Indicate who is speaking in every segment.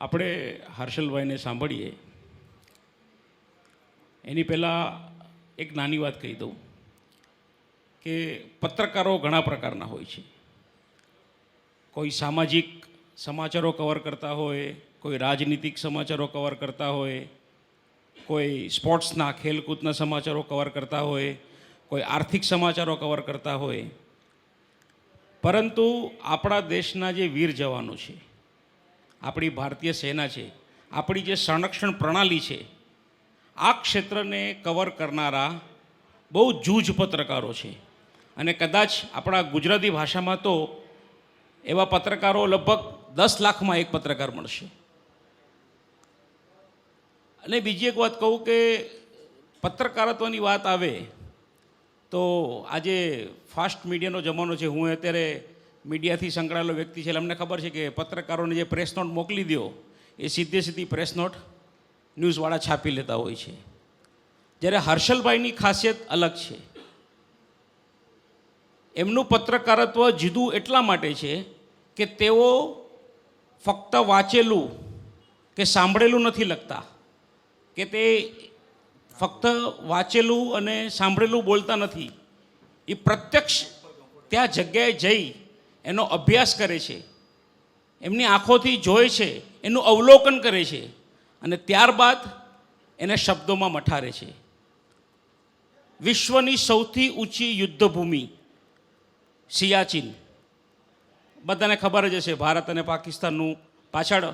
Speaker 1: આપણે હર્ષલભાઈને સાંભળીએ. એની પહેલાં એક નાની વાત કહી દઉં કે પત્રકારો ઘણા પ્રકારના હોય છે. કોઈ સામાજિક સમાચારો કવર કરતા હોય, કોઈ રાજનીતિક સમાચારો કવર કરતા હોય, કોઈ સ્પોર્ટ્સના, ખેલકૂદના સમાચારો કવર કરતા હોય, કોઈ આર્થિક સમાચારો કવર કરતા હોય. પરંતુ આપણા દેશના જે વીર જવાનો છે આપણી ભારતીય સેના છે, આપણી જે સંરક્ષણ પ્રણાલી છે, આ ક્ષેત્રને કવર કરનારા બહુ જૂજ પત્રકારો છે. અને કદાચ આપણા ગુજરાતી ભાષામાં તો એવા પત્રકારો લગભગ દસ લાખમાં એક પત્રકાર મળશે. અને બીજી એક વાત કહું કે પત્રકારત્વની વાત આવે તો આજે ફાસ્ટ મીડિયાનો જમાનો છે. હું અત્યારે મીડિયાથી સંકળાયેલો વ્યક્તિ છે એટલે અમને ખબર છે કે પત્રકારોને જે પ્રેસ નોટ મોકલી દો એ સીધે સીધી પ્રેસ નોટ ન્યૂઝવાળા છાપી લેતા હોય છે. જ્યારે હર્ષલભાઈની ખાસિયત અલગ છે. એમનું પત્રકારત્વ જુદું એટલા માટે છે કે તેઓ ફક્ત વાંચેલું કે સાંભળેલું નથી લખતા. કે તે ફક્ત વાંચેલું અને સાંભળેલું બોલતા નથી. એ પ્રત્યક્ષ ત્યાં જગ્યાએ જઈ એનો અભ્યાસ કરે છે. એમની આંખોથી જોય છે, એનું અવલોકન કરે છે અને ત્યારબાદ એને શબ્દોમાં મઠારે છે. વિશ્વની સૌથી ઊંચી યુદ્ધભૂમિ સિયાચીન. બધાને ખબર જ હશે, ભારત અને પાકિસ્તાનનું પાછળ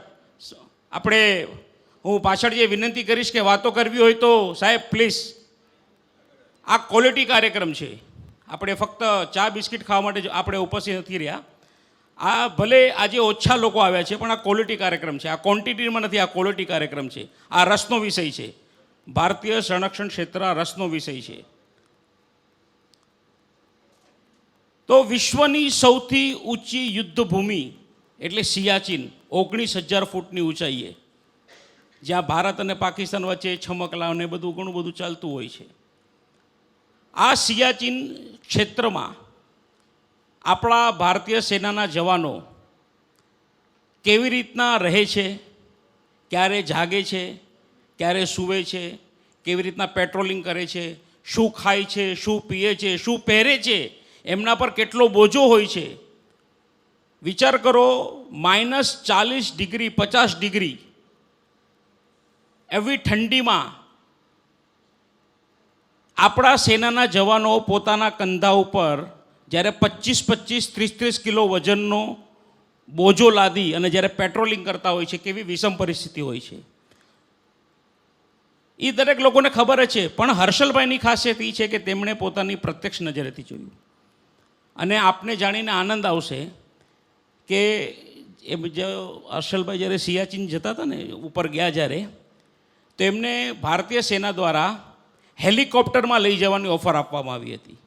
Speaker 1: આપણે હું પાછળ જે વિનંતી કરીશ કે વાતો કરવી હોય તો સાહેબ, પ્લીઝ. આ ક્વોલિટી કાર્યક્રમ છે. આપણે ફક્ત ચા બિસ્કિટ ખાવા માટે આપણે ઉપસ્થિત નથી રહ્યા. આ ભલે આજે ઓછા લોકો આવ્યા છે, પણ આ ક્વોલિટી કાર્યક્રમ છે. આ ક્વોન્ટિટીમાં નથી, આ ક્વોલિટી કાર્યક્રમ છે. આ રસનો વિષય છે. ભારતીય સંરક્ષણ ક્ષેત્ર આ રસનો વિષય છે. તો વિશ્વની સૌથી ઊંચી યુદ્ધભૂમિ એટલે સિયાચીન, ઓગણીસ હજાર ફૂટની ઊંચાઈએ. જ્યાં ભારત અને પાકિસ્તાન વચ્ચે છમકલાવ ને બધું ઘણું બધું ચાલતું હોય છે. આ સિયાચીન ક્ષેત્રમાં આપણા ભારતીય સેનાના જવાનો કેવી રીતના રહે છે, ક્યારે જાગે છે, ક્યારે સૂવે છે, કેવી રીતના પેટ્રોલિંગ કરે છે, શું ખાય છે, શું પીએ છે, શું પહેરે છે, એમના પર કેટલો બોજો હોય છે. વિચાર કરો, માઇનસ ચાલીસ ડિગ્રી, પચાસ ડિગ્રી એવી ઠંડીમાં આપણા સેનાના જવાનો પોતાના કંધા ઉપર જ્યારે પચીસ પચીસ ત્રીસ ત્રીસ કિલો વજનનો બોજો લાદી અને જ્યારે પેટ્રોલિંગ કરતા હોય છે, કેવી વિષમ પરિસ્થિતિ હોય છે. એ દરેક લોકોને ખબર છે, પણ હર્ષલભાઈની ખાસિયત એ છે કે તેમણે પોતાની પ્રત્યક્ષ નજરેથી જોયું. અને આપને જાણીને આનંદ આવશે કે એ જે હર્ષલભાઈ જ્યારે સિયાચીન જતા હતા ને, ઉપર ગયા જ્યારે, તો એમને ભારતીય સેના દ્વારા હેલિકોપ્ટરમાં લઈ જવાની ઓફર આપવામાં આવી હતી.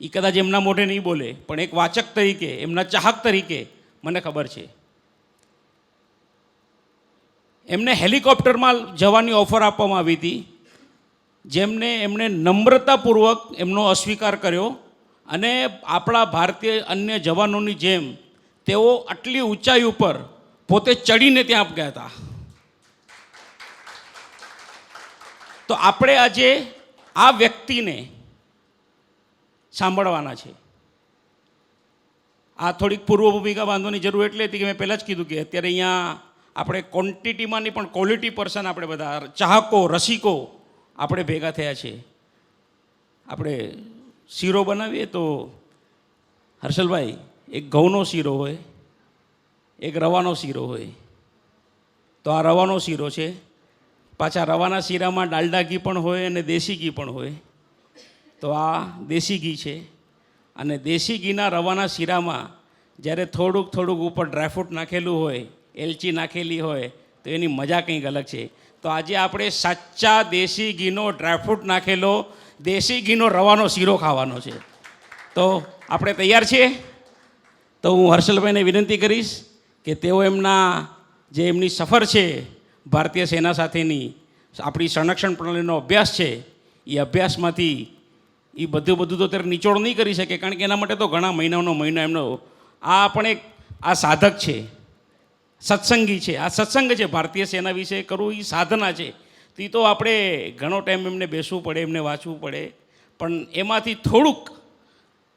Speaker 1: એ કદાચ એમના મોઢે નહીં બોલે, પણ એક વાચક તરીકે, એમના ચાહક તરીકે મને ખબર છે. એમને હેલિકોપ્ટરમાં જવાની ઓફર આપવામાં આવી હતી, જેમને એમણે નમ્રતાપૂર્વક એમનો અસ્વીકાર કર્યો અને આપણા ભારતીય અન્ય જવાનોની જેમ તેઓ આટલી ઊંચાઈ ઉપર પોતે ચડીને ત્યાં ગયા હતા. તો આપણે આજે આ વ્યક્તિને સાંભળવાના છે. આ થોડીક પૂર્વ ભૂમિકા બાંધવાની જરૂર એટલે હતી કે મેં પહેલાં જ કીધું કે અત્યારે અહીંયા આપણે ક્વોન્ટિટીમાં નહીં પણ ક્વોલિટી પર્સન આપણે બધા ચાહકો, રસિકો આપણે ભેગા થયા છે. આપણે શીરો બનાવીએ તો હર્ષલભાઈ, એક ઘઉંનો શીરો હોય, એક રવાનો શીરો હોય. તો આ રવાનો શીરો છે. પાછા રવાના શીરામાં ડાલડા ઘી પણ હોય અને દેશી ઘી પણ હોય. તો આ દેશી ઘી છે. અને દેશી ઘીના રવાના શીરામાં જ્યારે થોડુંક થોડુંક ઉપર ડ્રાયફ્રૂટ નાખેલું હોય, એલચી નાખેલી હોય, તો એની મજા કંઈક અલગ છે. તો આજે આપણે સાચા દેશી ઘીનો ડ્રાયફ્રૂટ નાખેલો, દેશી ઘીનો રવાનો શીરો ખાવાનો છે. તો આપણે તૈયાર છીએ? તો હું હર્ષલભાઈને વિનંતી કરીશ કે તેઓ એમના જે એમની સફર છે ભારતીય સેના સાથેની આપણી સંરક્ષણ પ્રણાલીનો અભ્યાસ છે, એ અભ્યાસમાંથી એ બધું બધું તો અત્યારે નિચોડ નહીં કરી શકે, કારણ કે એના માટે તો ઘણા મહિનાનો મહિના એમનો, આ પણ એક આ સાધક છે, સત્સંગી છે, આ સત્સંગ છે, ભારતીય સેના વિશે કરવું એ સાધના છે. તો તો આપણે ઘણો ટાઈમ એમને બેસવું પડે, એમને વાંચવું પડે, પણ એમાંથી થોડુંક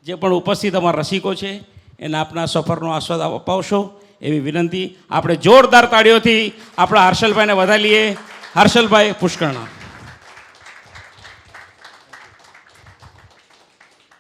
Speaker 1: જે પણ ઉપસ્થિત અમારા રસિકો છે, એને આપના સફરનો આસ્વાદ અપાવશો. એવી વિનંતી. આપણે જોરદાર તાળીઓથી આપણા હર્ષલભાઈને વધારીએ હર્ષલભાઈ પુષ્કરણા.